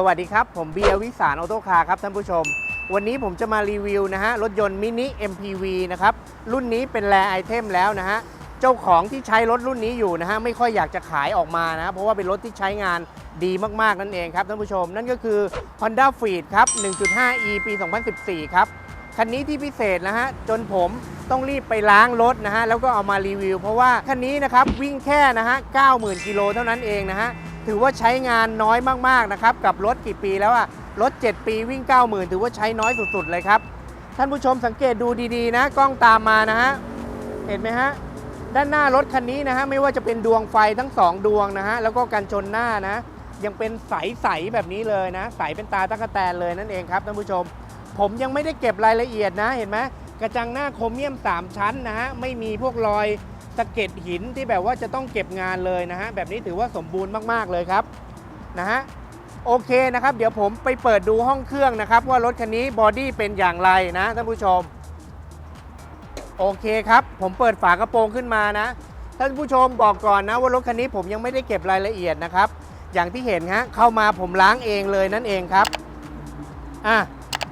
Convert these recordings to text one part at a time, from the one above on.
สวัสดีครับ ผมเบียร์วิสารออโต้คาร์ครับท่านผู้ชม วันนี้ผมจะมารีวิวนะฮะรถยนต์มินิ MPV นะครับ รุ่นนี้เป็นแรไอเทมแล้วนะฮะ เจ้าของที่ใช้รถรุ่นนี้อยู่นะฮะ ไม่ค่อยอยากจะขายออกมานะเพราะว่าเป็นรถที่ใช้งานดีมาก ๆ นั่นเองครับท่านผู้ชม นั่นก็คือ Honda f e e d ครับ 1.5e ปี 2014 ครับ คันนี้ที่พิเศษนะฮะ จนผมต้องรีบไปล้างรถนะฮะแล้วก็เอามารีวิว เพราะว่าคันนี้นะครับวิ่งแค่นะฮะ 90,000 กิโลเท่านั้นเองนะฮะ ถือว่าใช้งานน้อยมากๆนะครับ กับรถกี่ปีแล้วอะรถ 7 ปีวิ่ง 90,000 ถือว่าใช้น้อยสุดๆเลยครับ ท่านผู้ชมสังเกตดูดีๆนะ กล้องตามมานะฮะ เห็นไหมฮะ ด้านหน้ารถคันนี้นะฮะ ไม่ว่าจะเป็นดวงไฟทั้ง 2 ดวงนะฮะ แล้วก็กันชนหน้านะ ยังเป็นใส ๆ แบบนี้เลยนะ ใสเป็นตาตะกแตนเลยนั่นเองครับท่านผู้ชม ผมยังไม่ได้เก็บรายละเอียดนะ เห็นไหมกระจังหน้าโครเมียม 3 ชั้นนะฮะ ไม่มีพวกรอย สะเก็ดหินที่แบบว่าจะต้องเก็บงานเลยนะฮะแบบนี้ถือว่าสมบูรณ์มากๆเลยครับนะฮะโอเคนะครับ เดี๋ยวผมไปเปิดดูห้องเครื่องนะครับ ว่ารถคันนี้บอดี้เป็นอย่างไรนะท่านผู้ชม โอเคครับ ผมเปิดฝากระโปรงขึ้นมานะ ท่านผู้ชมบอกก่อนนะว่ารถคันนี้ผมยังไม่ได้เก็บรายละเอียดนะครับ อย่างที่เห็นฮะเข้ามาผมล้างเองเลยนั่นเองครับอะ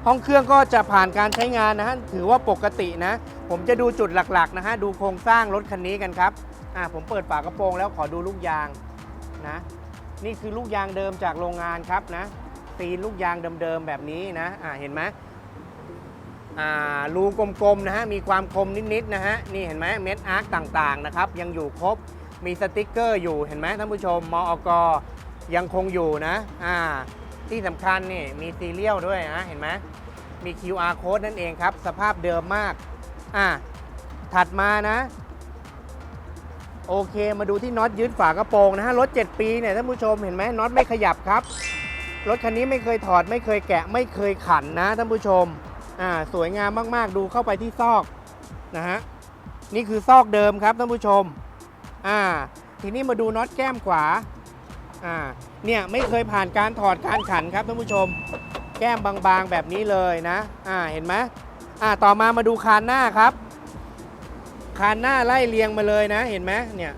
ห้องเครื่องก็จะผ่านการใช้งานนะฮะถือว่าปกตินะ ผมจะดูจุดหลักๆนะฮะดูโครงสร้างรถคันนี้กันครับอะผมเปิดฝากระโปรงแล้วขอดูลูกยางนะนี่คือลูกยางเดิมจากโรงงานครับนะตีนลูกยางเดิมๆแบบนี้นะอะเห็นไหมอ่ารูกลมๆนะฮะมีความคมนิดๆนะฮะนี่เห็นไหมเม็ดอาร์คต่างๆนะครับยังอยู่ครบมีสติกเกอร์อยู่เห็นไหมท่านผู้ชมมอกยังคงอยู่นะอ่าที่สำคัญนี่มีซีเรียลด้วยนะเห็นไหมมี QR code นั่นเองครับ สภาพเดิมมาก อ่าถัดมานะ โอเคมาดูที่น็อตยึดฝากระโปรงนะฮะรถ 7 ปีเนี่ยท่านผู้ชมเห็นไหมน็อตไม่ขยับครับ รถคันนี้ไม่เคยถอดไม่เคยแกะไม่เคยขันนะท่านผู้ชมอ่าสวยงามมากๆ ดูเข้าไปที่ซอกนะฮะนี่คือซอกเดิมครับท่านผู้ชมอ่าทีนี้มาดูน็อตแก้มขวาอ่าเนี่ยไม่เคยผ่านการถอดการขันครับท่านผู้ชม แก้มบางๆแบบนี้เลยนะอ่าเห็นไหม อ่าต่อมามาดูคานหน้าครับ คานหน้าไล่เรียงมาเลยนะ เห็นไหมเนี่ย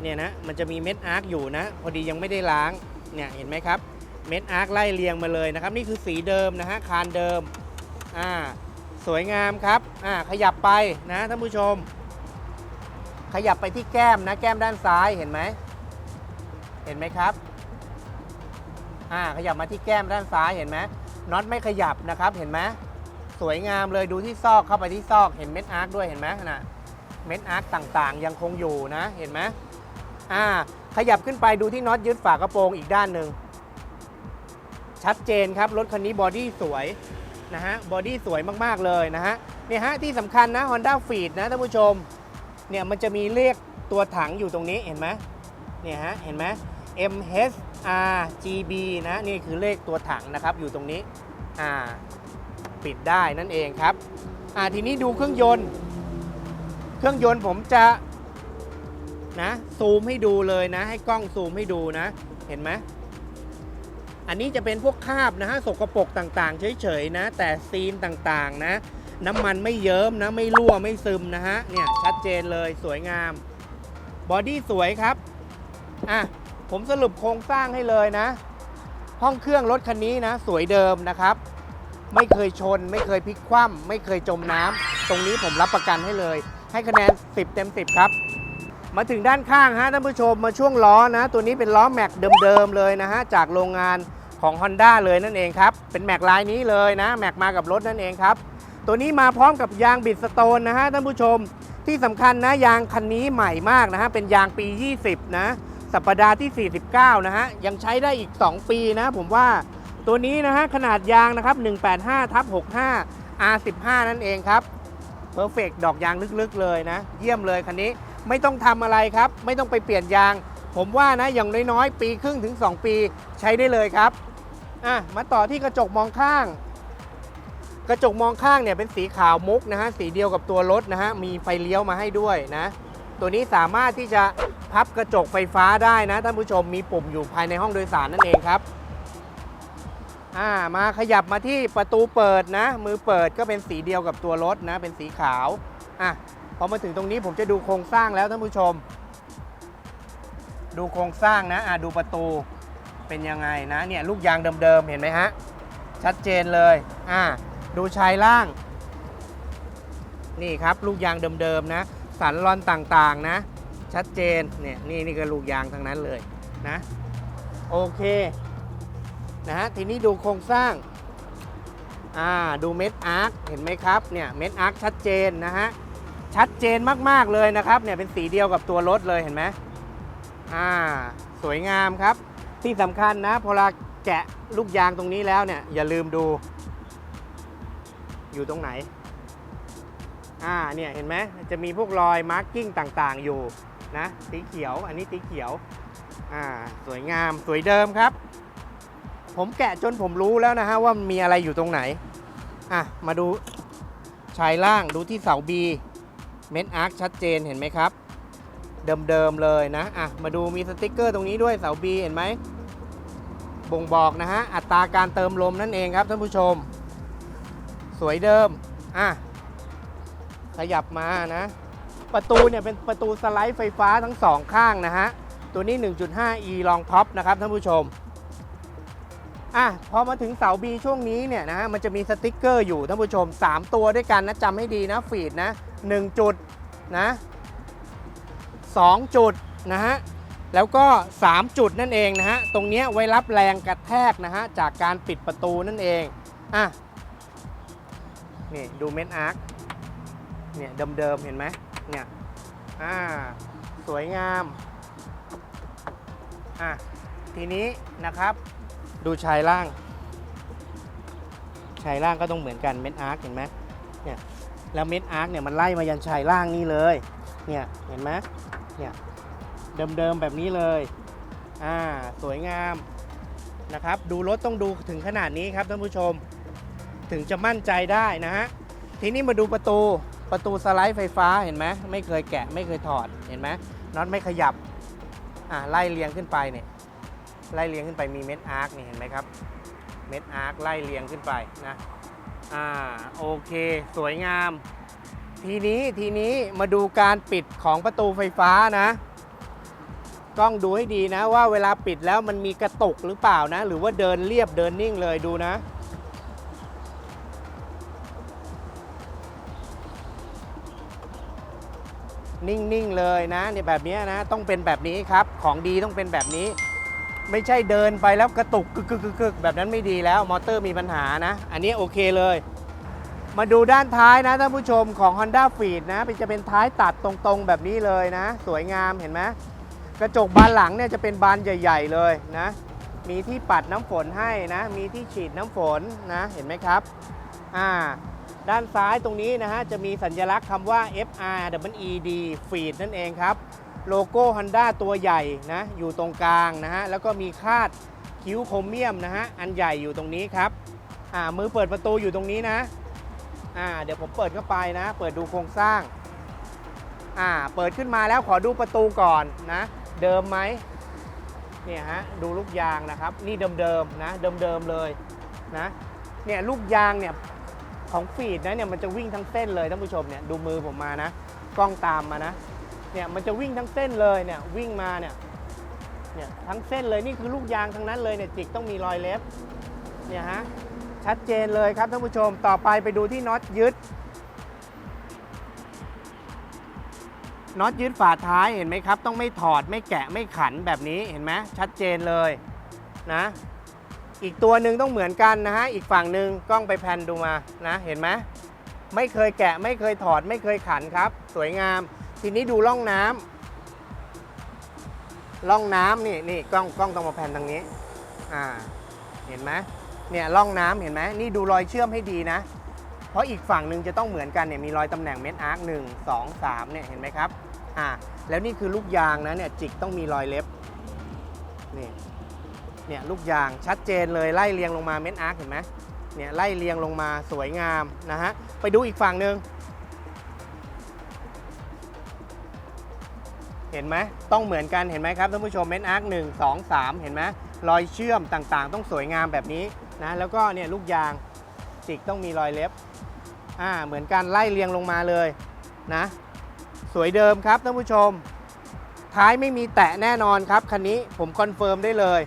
เนี่ยนะ มันจะมีเม็ดอาร์คอยู่นะ พอดียังไม่ได้ล้าง เนี่ย เห็นไหมครับ เม็ดอาร์คไล่เรียงมาเลยนะครับ นี่คือสีเดิมนะฮะ คานเดิม อ่า สวยงามครับ อ่า ขยับไปนะท่านผู้ชม ขยับไปที่แก้มนะ แก้มด้านซ้าย เห็นไหม เห็นไหมครับ อ่า ขยับมาที่แก้มด้านซ้าย เห็นไหมน็อตไม่ขยับนะครับ เห็นไหม สวยงามเลยดูที่ซอกเข้าไปที่ซอกเห็นเม็ดอาร์คด้วยเห็นไหมนะเม็ดอาร์คต่างๆ ยังคงอยู่นะเห็นไหมอ่าขยับขึ้นไปดูที่น็อตยึดฝากระโปรงอีกด้านหนึ่งชัดเจนครับ รถคันนี้บอดี้สวยนะฮะบอดี้สวยมากๆเลยนะฮะเนี่ยฮะที่สำคัญนะ Honda f e e d นะท่านผู้ชมเนี่ยมันจะมีเลขตัวถังอยู่ตรงนี้เห็นไหมเนี่ยฮะเห็นไหม MHRGB นะนี่คือเลขตัวถังนะครับอยู่ตรงนี้อ่า ปิดได้นั่นเองครับอ่าทีนี้ดูเครื่องยนต์ เครื่องยนต์ผมจะนะซูมให้ดูเลยนะ ให้กล้องซูมให้ดูนะ เห็นไหมอันนี้จะเป็นพวกคราบนะฮะสกปรกต่างๆ เฉยๆนะ แต่ซีนต่างๆนะ น้ำมันไม่เยิ้มนะ ไม่รั่วไม่ซึมนะฮะเนี่ยชัดเจนเลยสวยงามบอดี้สวยครับอะผมสรุปโครงสร้างให้เลยนะ ห้องเครื่องรถคันนี้นะ สวยเดิมนะครับ ไม่เคยชน ไม่เคยพลิกคว่ำไม่เคยจมน้ำตรงนี้ผมรับประกันให้เลย ให้คะแนน 10 เต็ม 10 ครับ มาถึงด้านข้างฮะท่านผู้ชมมาช่วงล้อนะ ตัวนี้เป็นล้อแม็กเดิมๆเลยนะฮะจากโรงงานของ Honda เลยนั่นเองครับ เป็นแม็กลายนี้เลยนะ แม็กมากับรถนั่นเองครับ ตัวนี้มาพร้อมกับยางบิดสโตนนะฮะท่านผู้ชม ที่สำคัญนะยางคันนี้ใหม่มากนะฮะ เป็นยางปี 20 นะ สัปดาห์ที่ 49 นะฮะ ยังใช้ได้อีก 2 ปีนะ ผมว่า ตัวนี้นะฮะขนาดยางนะครับ 185ทับ65 R15 นั่นเองครับเพอร์เฟกดอกยางลึกๆเลยนะ เยี่ยมเลยคันนี้ไม่ต้องทำอะไรครับ ไม่ต้องไปเปลี่ยนยาง ผมว่านะอย่างน้อยๆ ปีครึ่งถึง 2 ปีใช้ได้เลยครับอะมาต่อที่กระจกมองข้าง กระจกมองข้างเนี่ยเป็นสีขาวมุกนะฮะสีเดียวกับตัวรถนะฮะมีไฟเลี้ยวมาให้ด้วยนะ ตัวนี้สามารถที่จะพับกระจกไฟฟ้าได้นะท่านผู้ชมมีปุ่มอยู่ภายในห้องโดยสารนั่นเองครับ อ่ามาขยับมาที่ประตูเปิดนะ มือเปิดก็เป็นสีเดียวกับตัวรถนะ เป็นสีขาวอะพอมาถึงตรงนี้ผมจะดูโครงสร้างแล้วท่านผู้ชม ดูโครงสร้างนะอะดูประตูเป็นยังไงนะเนี่ยลูกยางเดิมๆเห็นไหมฮะชัดเจนเลยอ่าดูชายล่าง นี่ครับลูกยางเดิมๆนะ สันรอนต่างๆนะ ชัดเจนเนี่ยนี่นี่ก็ลูกยางทั้งนั้นเลยนะ โอเค นะฮะทีนี้ดูโครงสร้างอ่าดูเม็ดอาร์คเห็นไหมครับเนี่ยเม็ดอาร์คชัดเจนนะฮะชัดเจนมากๆเลยนะครับเนี่ยเป็นสีเดียวกับตัวรถเลยเห็นไหมอ่าสวยงามครับ ที่สำคัญนะพอเราแกะลูกยางตรงนี้แล้วเนี่ยอย่าลืมดู อยู่ตรงไหนอ่าเนี่ยเห็นไหมจะมีพวกรอยมาร์กิ้งต่างๆอยู่นะสีเขียวอันนี้สีเขียวอ่าสวยงามสวยเดิมครับ ผมแกะจนผมรู้แล้วนะฮะว่ามันมีอะไรอยู่ตรงไหน อะ มาดูชายล่างดูที่เสาบีเม็ดอาร์คชัดเจนเห็นไหมครับ เดิมๆเลยนะ อะ มาดูมีสติกเกอร์ตรงนี้ด้วยเสาบีเห็นไหมบ่งบอกนะฮะ อัตราการเติมลมนั่นเองครับท่านผู้ชม สวยเดิม อะ ขยับมานะ ประตูเนี่ยเป็นประตูสไลด์ไฟฟ้าทั้งสองข้างนะฮะ ตัวนี้ 1.5e รองท็อปนะครับท่านผู้ชม อะพอมาถึงเสา B ช่วงนี้เนี่ยนะฮะมันจะมีสติกเกอร์อยู่ท่านผู้ชม 3 ตัวด้วยกันนะจำให้ดีนะฟีดนะ 1 จุดนะ2จุดนะฮะแล้วก็ 3 จุดนั่นเองนะฮะตรงเนี้ยไว้รับแรงกระแทกนะฮะจากการปิดประตูนั่นเองอะนี่ดูเม็ดอาร์คเนี่ยเดิมๆเห็นไหมเนี่ยอ่าสวยงามอะทีนี้นะครับ ดูชายล่าง ชายล่างก็ต้องเหมือนกันเม็ดอาร์คเห็นไหมเนี่ยแล้วเม็ดอาร์คเนี่ยมันไล่มายันชายล่างนี่เลยเนี่ยเห็นไหมเนี่ยเดิมๆแบบนี้เลยอ่าสวยงามนะครับ ดูรถต้องดูถึงขนาดนี้ครับท่านผู้ชม ถึงจะมั่นใจได้นะฮะทีนี้มาดูประตูประตูสไลด์ไฟฟ้าเห็นไหมไม่เคยแกะไม่เคยถอดเห็นไหมน็อตไม่ขยับอ่าไล่เรียงขึ้นไปเนี่ย ไล่เรียงขึ้นไปมีเม็ดอาร์คนี่เห็นไหมครับ เม็ดอาร์คไล่เรียงขึ้นไปนะอ่าโอเค สวยงาม ทีนี้ทีนี้มาดูการปิดของประตูไฟฟ้านะกล้องดูให้ดีนะว่าเวลาปิดแล้วมันมีกระตุกหรือเปล่านะ หรือว่าเดินเรียบเดินนิ่งเลยดูนะ นิ่งๆเลยนะเนี่ยแบบนี้นะ ต้องเป็นแบบนี้ครับ ของดีต้องเป็นแบบนี้ ไม่ใช่เดินไปแล้วกระตุกกึกกึกกึกแบบนั้นไม่ดีแล้วมอเตอร์มีปัญหานะ อันนี้โอเคเลย มาดูด้านท้ายนะท่านผู้ชมของ Honda f e e d นะเป็นจะเป็นท้ายตัดตรงๆแบบนี้เลยนะ สวยงามเห็นไหมกระจกบานหลังเนี่ยจะเป็นบานใหญ่ ๆ เลยนะ มีที่ปัดน้ำฝนให้นะ มีที่ฉีดน้ำฝนนะเห็นไหมครับอ่าด้านซ้ายตรงนี้นะฮะจะมีสัญลักษณ์คำว่า FR ED Feed นั่นเองครับ โลโก้ Honda ตัวใหญ่นะอยู่ตรงกลางนะฮะแล้วก็มีคาดคิ้วโครเมียมนะฮะอันใหญ่อยู่ตรงนี้ครับอ่ามือเปิดประตูอยู่ตรงนี้นะอ่าเดี๋ยวผมเปิดเข้าไปนะ เปิดดูโครงสร้างอ่าเปิดขึ้นมาแล้วขอดูประตูก่อนนะ เดิมไหมเนี่ยฮะดูลูกยางนะครับ นี่เดิมๆนะเดิมๆเลยนะเนี่ยลูกยางเนี่ยของฟีดนะเนี่ยมันจะวิ่งทั้งเส้นเลยท่านผู้ชมเนี่ยดูมือผมมานะ กล้องตามมานะ เนี่ยมันจะวิ่งทั้งเส้นเลยเนี่ยวิ่งมาเนี่ยเนี่ยทั้งเส้นเลยนี่คือลูกยางทั้งนั้นเลยเนี่ยจิกต้องมีรอยเล็บเนี่ยฮะชัดเจนเลยครับท่านผู้ชมต่อไปไปดูที่น็อตยึดน็อตยึดฝาท้ายเห็นไหมครับ ต้องไม่ถอดไม่แกะไม่ขันแบบนี้เห็นไหมชัดเจนเลยนะอีกตัวหนึ่งต้องเหมือนกันนะฮะอีกฝั่งหนึ่งกล้องไปแพนดูมานะเห็นไหมไม่เคยแกะไม่เคยถอดไม่เคยขันครับ สวยงาม ทีนี้ดูร่องน้ำร่องน้ำนี่นี่กล้องกล้องต้องมาแพนทางนี้อ่าเห็นไหมเนี่ยร่องน้ำเห็นไหมนี่ดูรอยเชื่อมให้ดีนะ เพราะอีกฝั่งหนึ่งจะต้องเหมือนกันเนี่ยมีรอยตำแหน่งเม็ดอาร์คหนึ่งสองสามเนี่ยเห็นไหมครับอ่าแล้วนี่คือลูกยางนะเนี่ยจิกต้องมีรอยเล็บนี่เนี่ยลูกยางชัดเจนเลยไล่เรียงลงมาเม็ดอาร์คเห็นไหมเนี่ยไล่เรียงลงมาสวยงามนะฮะไปดูอีกฝั่งหนึ่ง เห็นไหมต้องเหมือนกันเห็นไหมครับท่านผู้ชมเม็ดอาร์คหนึ่งสองสามเห็นไหมรอยเชื่อมต่างๆ ต้องสวยงามแบบนี้นะแล้วก็เนี่ยลูกยางจิกต้องมีรอยเล็บอ่าเหมือนกันไล่เรียงลงมาเลยนะสวยเดิมครับท่านผู้ชม ท้ายไม่มีแตะแน่นอนครับคันนี้ผมคอนเฟิร์มได้เลย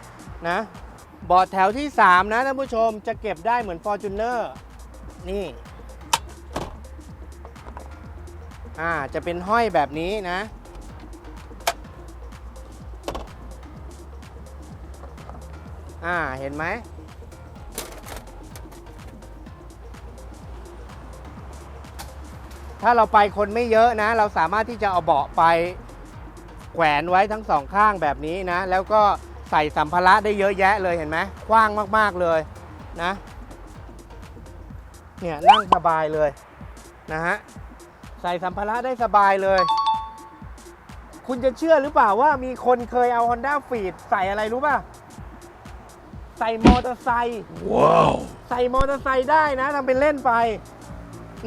นะบาะแถวที่ 3 นะท่านผู้ชมจะเก็บได้เหมือน Fortuner นี่อ่าจะเป็นห้อยแบบนี้นะ อ่า เห็นไหม ถ้าเราไปคนไม่เยอะนะ เราสามารถที่จะเอาเบาะไปแขวนไว้ทั้งสองข้างแบบนี้นะ แล้วก็ใส่สัมภาระได้เยอะแยะเลยเห็นไหมกว้างมาก ๆ เลยนะ เนี่ยนั่งสบายเลยนะฮะ ใส่สัมภาระได้สบายเลย คุณจะเชื่อหรือเปล่าว่ามีคนเคยเอา Honda f e e d ใส่อะไรรู้ป่ะ ใส่มอเตอร์ไซค์ว้าวใส่มอเตอร์ไซค์ได้นะทำเป็นเล่นไป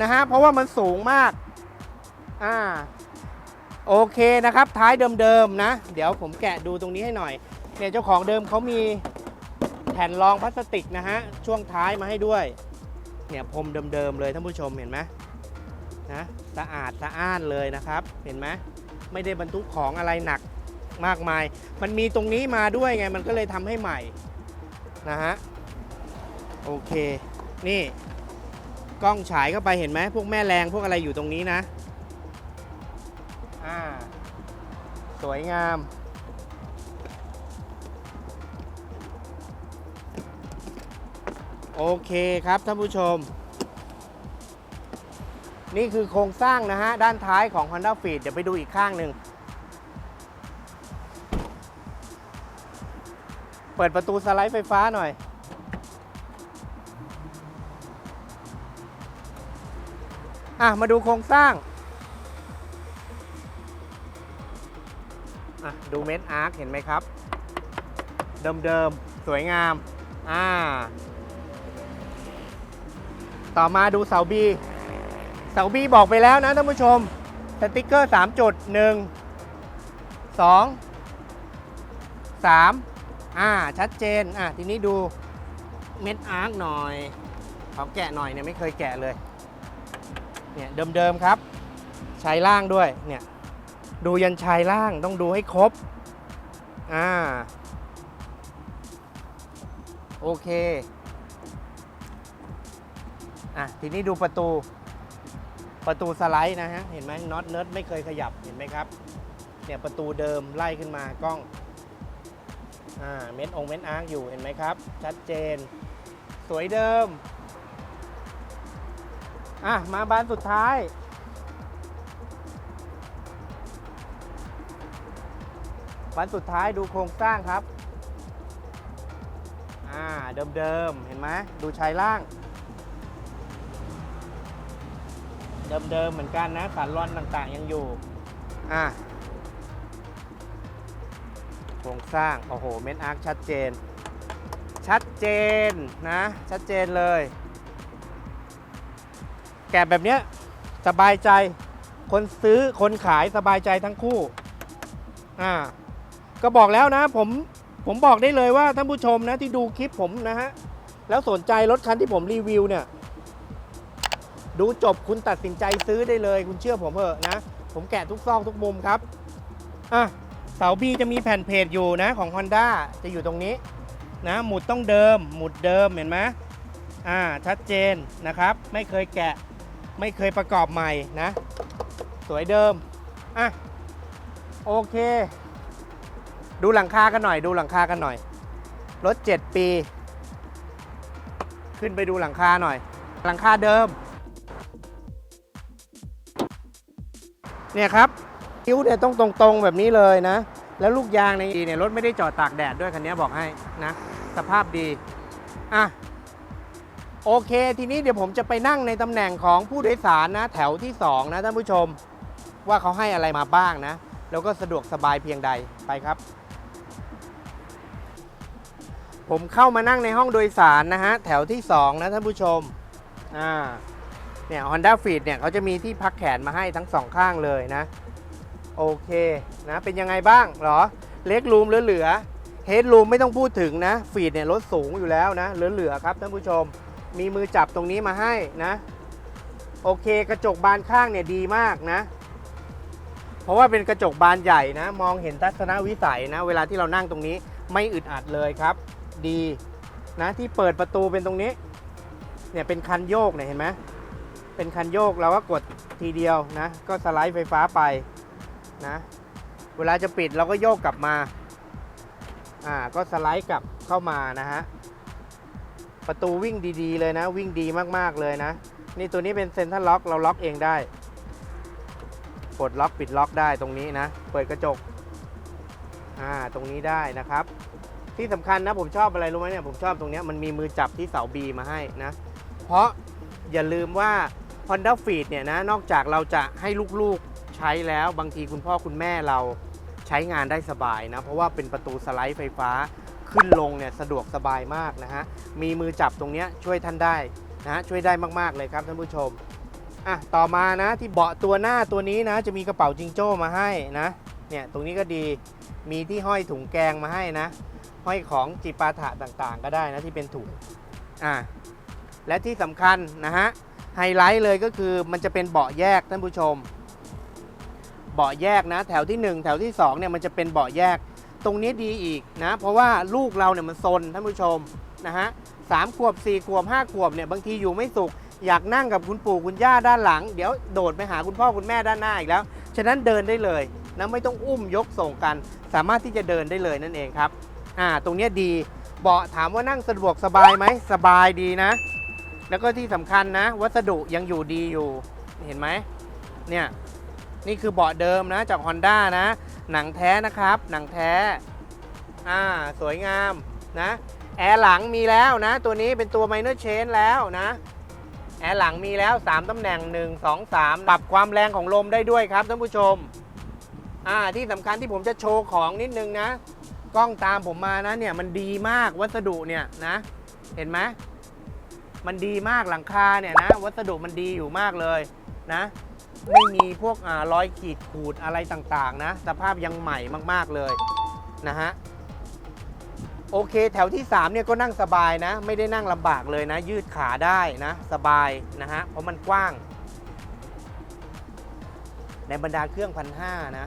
นะฮะเพราะว่ามันสูงมากอ่าโอเคนะครับ ท้ายเดิมๆนะ เดี๋ยวผมแกะดูตรงนี้ให้หน่อยเนี่ยเจ้าของเดิมเขามีแผ่นรองพลาสติกนะฮะช่วงท้ายมาให้ด้วยเนี่ยพรมเดิมๆเลยท่านผู้ชมเห็นไหมนะสะอาดสะอ้านเลยนะครับ เห็นไหมไม่ได้บรรทุกของอะไรหนักมากมาย มันมีตรงนี้มาด้วยไงมันก็เลยทำให้ใหม่ นะฮะ โอเค นี่ กล้องฉายเข้าไปเห็นไหมพวกแม่แรงพวกอะไรอยู่ตรงนี้นะ อ่า สวยงาม โอเคครับท่านผู้ชม นี่คือโครงสร้างนะฮะ ด้านท้ายของ Honda f e e d เดี๋ยวไปดูอีกข้างหนึ่ง เปิดประตูสไลด์ไฟฟ้าหน่อย อะ มาดูโครงสร้าง อะ ดูเม็ดอาร์คเห็นไหมครับ เดิมๆ สวยงาม อ่า ต่อมาดูเสาบี เสาบีบอกไปแล้วนะท่านผู้ชม สติกเกอร์ 3 จุด 1 2 3 อ่า ชัดเจน อะทีนี้ดูเม็ดอาร์คหน่อยขอแกะหน่อยเนี่ยไม่เคยแกะเลย เนี่ยเดิมๆครับ ชายล่างด้วย เนี่ย ดูยันชายล่างต้องดูให้ครบ อ่า โอเค อะ ทีนี้ดูประตู ประตูสไลด์นะฮะ เห็นไหมน็อตเนิร์ดไม่เคยขยับ เห็นไหมครับ เนี่ยประตูเดิมไล่ขึ้นมากล้อง อ่าเม็ดองเม็ดอาร์คอยู่เห็นไหมครับ ชัดเจน สวยเดิม อะ มาบานสุดท้าย บานสุดท้ายดูโครงสร้างครับ อ่า เดิมๆ เห็นไหมดูชายล่าง เดิมๆ เหมือนกันนะสันรอนต่างๆยังอยู่ อะ รงสร้าง โอ้โห เม็ดอาร์คชัดเจน ชัดเจนนะ ชัดเจนเลย แกะแบบเนี้ยสบายใจ คนซื้อคนขายสบายใจทั้งคู่ อ่า ก็บอกแล้วนะ ผม ผมบอกได้เลยว่าท่านผู้ชมนะที่ดูคลิปผมนะฮะ แล้วสนใจรถคันที่ผมรีวิวเนี่ย ดูจบคุณตัดสินใจซื้อได้เลย คุณเชื่อผมเถอะนะ ผมแกะทุกซอกทุกมุมครับ อะ เสาบีจะมีแผ่นเพจอยู่นะของ Honda จะอยู่ตรงนี้นะหมุดต้องเดิม หมุดเดิมเห็นไหมอ่าชัดเจนนะครับ ไม่เคยแกะไม่เคยประกอบใหม่นะ สวยเดิมอะโอเค ดูหลังคากันหน่อย ดูหลังคากันหน่อยรถ 7 ปี ขึ้นไปดูหลังคาหน่อย หลังคาเดิม เนี่ยครับ คิ้วเนี่ยต้องตรงๆแบบนี้เลยนะ แล้วลูกยางในเนี่ยรถไม่ได้จอดตากแดดด้วยคันนี้บอกให้นะ สภาพดี อะ โอเค ทีนี้เดี๋ยวผมจะไปนั่งในตำแหน่งของผู้โดยสารนะ แถวที่ 2 นะท่านผู้ชม ว่าเขาให้อะไรมาบ้างนะ แล้วก็สะดวกสบายเพียงใดไปครับ ผมเข้ามานั่งในห้องโดยสารนะฮะ แถวที่ 2 นะท่านผู้ชม อ่าเนี่ย Honda f e e d เนี่ยเขาจะมีที่พักแขนมาให้ทั้งสองข้างเลยนะ โอเคนะเป็นยังไงบ้างเหรอเล็กรูมเหลือๆเฮดรูมไม่ต้องพูดถึงนะ ฟีดเนี่ยรถสูงอยู่แล้วนะเหลือๆครับท่านผู้ชม มีมือจับตรงนี้มาให้นะ โอเคกระจกบานข้างเนี่ยดีมากนะ เพราะว่าเป็นกระจกบานใหญ่นะ มองเห็นทัศนวิสัยนะ เวลาที่เรานั่งตรงนี้ไม่อึดอัดเลยครับ ดีนะที่เปิดประตูเป็นตรงนี้ เนี่ยเป็นคันโยกเนี่ยเห็นไหมเป็นคันโยกเราก็กดทีเดียวนะ ก็สไลด์ไฟฟ้าไป นะ เวลาจะปิดเราก็โยกกลับมา อ่า ก็สไลด์กลับเข้ามานะฮะ ประตูวิ่งดีๆเลยนะ วิ่งดีมากๆเลยนะ นี่ตัวนี้เป็นเซ็นทรัลล็อก เราล็อกเองได้ กดล็อกปิดล็อกได้ตรงนี้นะ เปิดกระจก อ่า ตรงนี้ได้นะครับ ที่สำคัญนะผมชอบอะไรรู้ไหมเนี่ย ผมชอบตรงนี้มันมีมือจับที่เสาบีมาให้นะ เพราะอย่าลืมว่า Honda f e e d เนี่ยนะ นอกจากเราจะให้ลูกๆ ใช้แล้วบางทีคุณพ่อคุณแม่เราใช้งานได้สบายนะ เพราะว่าเป็นประตูสไลด์ไฟฟ้าขึ้นลงเนี่ยสะดวกสบายมากนะฮะ มีมือจับตรงเนี้ยช่วยท่านได้นะฮะช่วยได้มากๆเลยครับท่านผู้ชมอะต่อมานะที่เบาะตัวหน้าตัวนี้นะ จะมีกระเป๋าจิงโจ้มาให้นะเนี่ยตรงนี้ก็ดีมีที่ห้อยถุงแกงมาให้นะ ห้อยของจิปาถะต่างๆ ก็ได้นะที่เป็นถุงอะและที่สำคัญนะฮะไฮไลท์เลยก็คือมันจะเป็นเบาะแยกท่านผู้ชม เบาะแยกนะ แถวที่ 1 แถวที่2เนี่ยมันจะเป็นเบาะแยก ตรงนี้ดีอีกนะ เพราะว่าลูกเราเนี่ยมันซนท่านผู้ชมนะฮะสามขวบ4ขวบ5ขวบเนี่ยบางทีอยู่ไม่สุข อยากนั่งกับคุณปู่คุณย่าด้านหลัง เดี๋ยวโดดไปหาคุณพ่อคุณแม่ด้านหน้าอีกแล้ว ฉะนั้นเดินได้เลยนะไม่ต้องอุ้มยกส่งกัน สามารถที่จะเดินได้เลยนั่นเองครับอ่าตรงนี้ดีเบาะถามว่านั่งสะดวกสบายไหมสบายดีนะ แล้วก็ที่สำคัญนะ วัสดุยังอยู่ดีอยู่เห็นไหมเนี่ย นี่คือเบาะเดิมนะจาก Honda นะ หนังแท้นะครับ หนังแท้ อ่า สวยงามนะ แอร์หลังมีแล้วนะ ตัวนี้เป็นตัว minor change แล้วนะ แอร์หลังมีแล้ว 3ตำแหน่ง 1 2 3 ปรับความแรงของลมได้ด้วยครับท่านผู้ชม อ่า ที่สำคัญที่ผมจะโชว์ของนิดนึงนะ กล้องตามผมมานะเนี่ย มันดีมากวัสดุเนี่ยนะ เห็นไหมมันดีมากหลังคาเนี่ยนะ วัสดุมันดีอยู่มากเลยนะ ไม่มีพวกอรอยขีดขูดอะไรต่างๆ นะ สภาพยังใหม่มากๆเลยนะฮะโอเค แถวที่ 3 เนี่ยก็นั่งสบายนะ ไม่ได้นั่งลำบากเลยนะ ยืดขาได้นะ สบายนะฮะ เพราะมันกว้าง ในบรรดาเครื่องพันห้านะ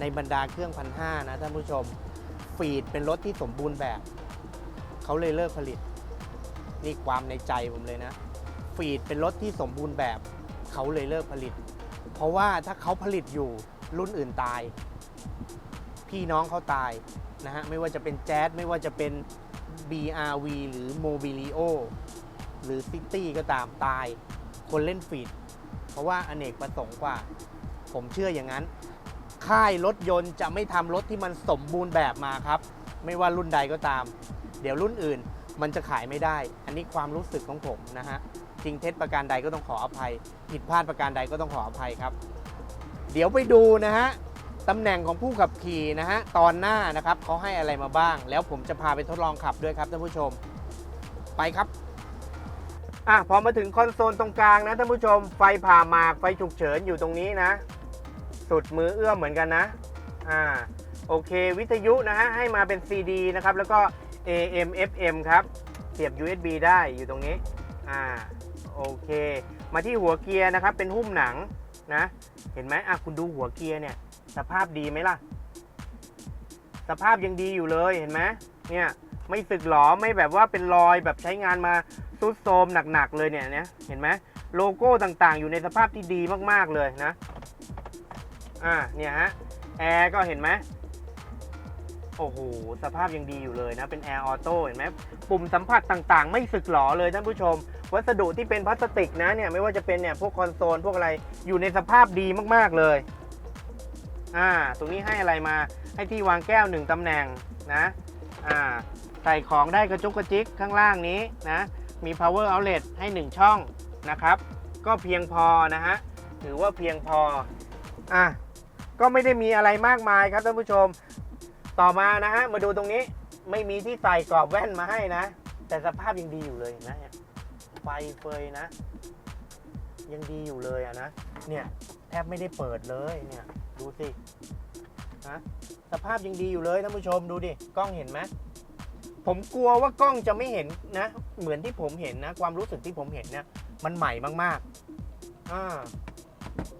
ในบรรดาเครื่องพันห้านะท่านผู้ชม ฟีดเป็นรถที่สมบูรณ์แบบ เขาเลยเลิกผลิต นี่ความในใจผมเลยนะ ฟีดเป็นรถที่สมบูรณ์แบบ เขาเลยเลิกผลิต เพราะว่าถ้าเขาผลิตอยู่รุ่นอื่นตาย พี่น้องเขาตายนะฮะไม่ว่าจะเป็นแจ๊สไม่ว่าจะเป็น BRV หรือ Mobilio หรือ City ก็ตามตาย คนเล่นฟีด เพราะว่าอเนกประสงค์กว่า ผมเชื่ออย่างนั้น ค่ายรถยนต์จะไม่ทำรถที่มันสมบูรณ์แบบมาครับ ไม่ว่ารุ่นใดก็ตาม เดี๋ยวรุ่นอื่นมันจะขายไม่ได้ อันนี้ความรู้สึกของผมนะฮะ จริงเท็จประการใดก็ต้องขออภัย ผิดพลาดประการใดก็ต้องขออภัยครับ เดี๋ยวไปดูนะฮะตำแหน่งของผู้ขับขี่นะฮะตอนหน้านะครับเขาให้อะไรมาบ้าง แล้วผมจะพาไปทดลองขับด้วยครับท่านผู้ชม ไปครับอะพอมาถึงคอนโซลตรงกลางนะท่านผู้ชมไฟผ่าหมากไฟฉุกเฉินอยู่ตรงนี้นะ สุดมือเอื้อมเหมือนกันนะอ่าโอเค วิทยุนะฮะให้มาเป็น CD นะครับ แล้วก็ AM FM ครับ เสียบ USB ได้อยู่ตรงนี้อ่าโอเค มาที่หัวเกียร์นะครับ เป็นหุ้มหนังนะ เห็นไหมอะคุณดูหัวเกียร์เนี่ย สภาพดีไหมล่ะ สภาพยังดีอยู่เลยเห็นไหมเนี่ยไม่สึกหรอไม่แบบว่าเป็นรอยแบบใช้งานมาซุดโทมหนักๆเลยเนี่ยเนี่ยเห็นไหมโลโก้ต่างๆ อยู่ในสภาพที่ดีมากๆเลยนะอ่าเนี่ยฮะแอร์ก็เห็นไหมโอ้โหสภาพยังดีอยู่เลยนะ เป็นแอร์ออโต้เห็นไหมปุ่มสัมผัสต่างๆ ไม่สึกหรอเลยท่านผู้ชม วัสดุที่เป็นพลาสติกนะเนี่ยไม่ว่าจะเป็นเนี่ยพวกคอนโซลพวกอะไรอยู่ในสภาพดีมากๆเลย อ่า ตรงนี้ให้อะไรมาให้ที่วางแก้วหนึ่งตำแหน่งนะ อ่า ใส่ของได้กระจุกกระจิกข้างล่างนี้นะ มี power outlet ให้ 1 ช่องนะครับ ก็เพียงพอนะฮะถือว่าเพียงพอ อะ ก็ไม่ได้มีอะไรมากมายครับท่านผู้ชม ต่อมานะฮะ มาดูตรงนี้ ไม่มีที่ใส่กรอบแว่นมาให้นะ แต่สภาพยังดีอยู่เลยนไหมเนี่ย ไฟเฟยนะ ยังดีอยู่เลยอะนะ เนี่ยแทบไม่ได้เปิดเลยเนี่ยดูสินะสภาพยังดีอยู่เลยท่านผู้ชมดูดิกล้องเห็นไหมผมกลัวว่ากล้องจะไม่เห็นนะ เหมือนที่ผมเห็นนะ ความรู้สึกที่ผมเห็นเนี่ยมันใหม่มากๆอ่า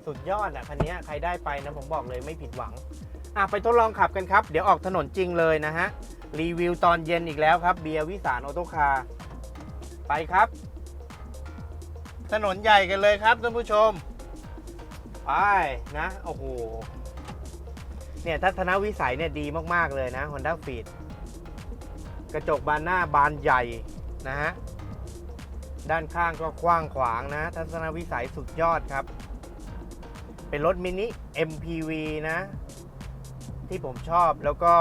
สุดยอดอะคันนี้ใครได้ไปนะผมบอกเลยไม่ผิดหวังอะไปทดลองขับกันครับ เดี๋ยวออกถนนจริงเลยนะฮะ รีวิวตอนเย็นอีกแล้วครับ เบียร์วิสารออโตคาร์ไปครับ ถนนใหญ่กันเลยครับท่านผู้ชม ไปนะ โอ้โห เนี่ยทัศนวิสัยเนี่ยดีมาก ๆ เลยนะ Honda f e e d กระจกบานหน้าบานใหญ่นะฮะ ด้านข้างก็กว้างขวางนะ ทัศนวิสัยสุดยอดครับ เป็นรถมินิ MPV นะ ที่ผมชอบแล้วก็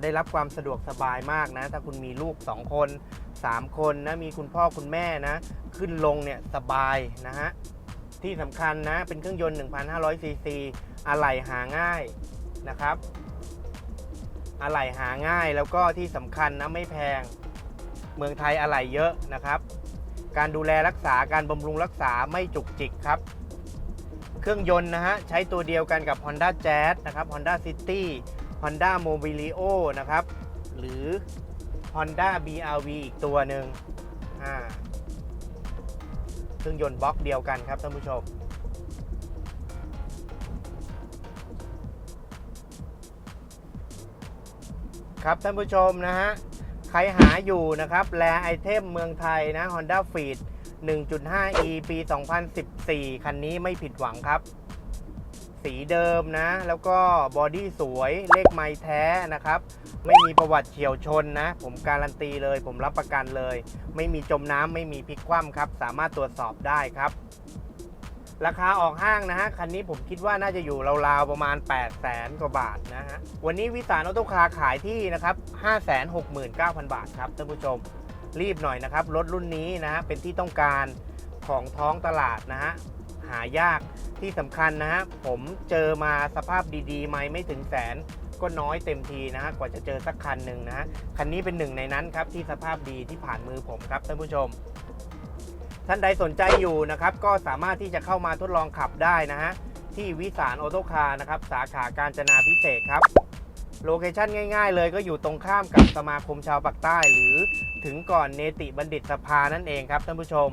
ได้รับความสะดวกสบายมากนะ ถ้าคุณมีลูก 2 คน 3 คนนะ มีคุณพ่อคุณแม่นะ ขึ้นลงเนี่ยสบายนะฮะ ที่สำคัญนะ เป็นเครื่องยนต์ 1,500ซีซีอะไหล่หาง่ายนะครับอะไหล่หาง่ายแล้วก็ที่สำคัญนะไม่แพง เมืองไทยอะไหล่เยอะนะครับ การดูแลรักษาการบำรุงรักษาไม่จุกจิกครับ เครื่องยนต์นะฮะ ใช้ตัวเดียวกันกับ Honda Jazz นะครับ Honda City Honda Mobilio นะครับ หรือ Honda BRV อีกตัวหนึ่งอ่า เครื่องยนต์บล็อกเดียวกันครับท่านผู้ชม ครับท่านผู้ชมนะฮะ ใครหาอยู่นะครับ แลไอเทมเมืองไทยนะ Honda f e e d 1.5e ปี 2014 คันนี้ไม่ผิดหวังครับ สีเดิมนะ แล้วก็บอดี้สวยเลขไม้แท้นะครับ ไม่มีประวัติเฉียวชนนะ ผมการันตีเลย ผมรับประกันเลย ไม่มีจมน้ำไม่มีพลิกคว่ำครับ สามารถตรวจสอบได้ครับ ราคาออกห้างนะฮะ คันนี้ผมคิดว่าน่าจะอยู่ราวๆประมาณ 8 0 0แสนกว่าบาทนะฮะ วันนี้วิสารออโต้คาขายที่นะครับ 569,000 บาทครับท่านผู้ชม รีบหน่อยนะครับ รถรุ่นนี้นะฮะเป็นที่ต้องการของท้องตลาดนะฮะ หายากที่สำคัญนะฮะผมเจอมาสภาพดีๆไหมไม่ถึงแสนก็น้อยเต็มทีนะฮะกว่าจะเจอสักคันหนึ่งนะฮะคันนี้เป็นหนึ่งในนั้นครับที่สภาพดีที่ผ่านมือผมครับท่านผู้ชม ท่านใดสนใจอยู่นะครับก็สามารถที่จะเข้ามาทดลองขับได้นะฮะที่วิสารออโต้คาร์นะครับสาขาการจนาพิเศษครับโลเคชั่นง่ายๆเลยก็อยู่ตรงข้ามกับสมาคมชาวปากใต้ หรือถึงก่อนเนติบัณฑิตสภานั่นเองครับท่านผู้ชม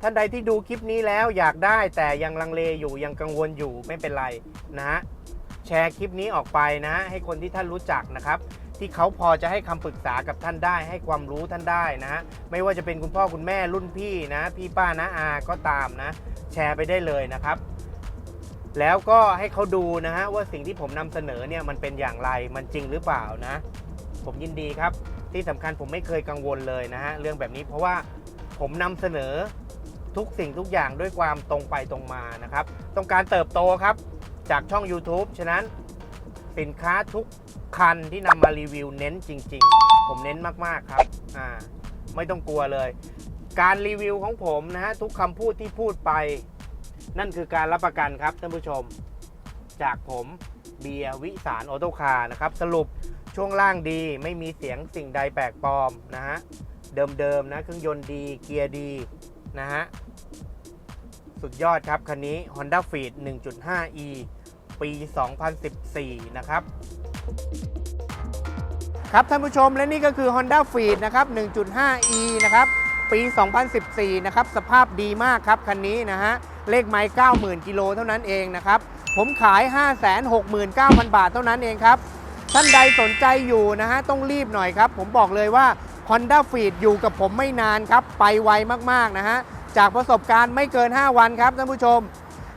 ท่านใดที่ดูคลิปนี้แล้วอยากได้แต่ยังลังเลอยู่ยังกังวลอยู่ไม่เป็นไรนะฮะแชร์คลิปนี้ออกไปนะ ให้คนที่ท่านรู้จักนะครับ ที่เขาพอจะให้คำปรึกษากับท่านได้ ให้ความรู้ท่านได้นะฮะไม่ว่าจะเป็นคุณพ่อคุณแม่รุ่นพี่นะ พี่ป้านะอาก็ตามนะ แชร์ไปได้เลยนะครับ แล้วก็ให้เขาดูนะฮะว่าสิ่งที่ผมนำเสนอเนี่ยมันเป็นอย่างไรมันจริงหรือเปล่านะ ผมยินดีครับ ที่สำคัญผมไม่เคยกังวลเลยนะฮะเรื่องแบบนี้เพราะว่าผมนำเสนอ ทุกสิ่งทุกอย่างด้วยความตรงไปตรงมานะครับ ต้องการเติบโตครับจากช่อง YouTube ฉะนั้นสินค้าทุกคันที่นำมารีวิวเน้นจริง ๆ ผมเน้นมากๆครับอ่าไม่ต้องกลัวเลย การรีวิวของผมนะฮะทุกคำพูดที่พูดไป นั่นคือการรับประกันครับท่านผู้ชม จากผมเบียร์วิสารออโต้คาร์นะครับ สรุปช่วงล่างดีไม่มีเสียงสิ่งใดแปลกปลอมนะฮะเดิมๆนะเครื่องยนต์ดีเกียร์ดี นะฮะ สุดยอดครับ คันนี้ Honda f e e d 1.5e ปี 2014 นะครับ ครับท่านผู้ชมและนี่ก็คือ Honda f e e d นะครับ 1.5e นะครับปี 2014 นะครับ สภาพดีมากครับ คันนี้นะฮะ เลขไม้90,000 กิโลเท่านั้นเองนะครับ ผมขาย 569,000 บาทเท่านั้นเองครับ ท่านใดสนใจอยู่นะฮะ ต้องรีบหน่อยครับ ผมบอกเลยว่า Honda f e e d อยู่กับผมไม่นานครับ ไปไวมากๆนะฮะ จากประสบการณ์ไม่เกิน 5 วันครับท่านผู้ชม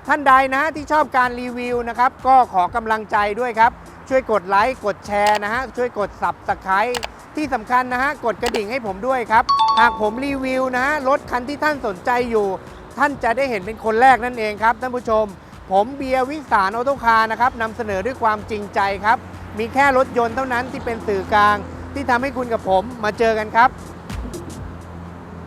ท่านใดนะฮะที่ชอบการรีวิวนะครับ ก็ขอกำลังใจด้วยครับ ช่วยกดไลค์กดแชร์นะฮะ ช่วยกด Subscribe ที่สำคัญนะฮะ กดกระดิ่งให้ผมด้วยครับ หากผมรีวิวนะฮะรถคันที่ท่านสนใจอยู่ ท่านจะได้เห็นเป็นคนแรกนั่นเองครับท่านผู้ชม ผมเบียร์วิสารออโต้คาร์นะครับนำเสนอด้วยความจริงใจครับมีแค่รถยนต์เท่านั้นที่เป็นสื่อกลาง ที่ทำให้คุณกับผมมาเจอกันครับ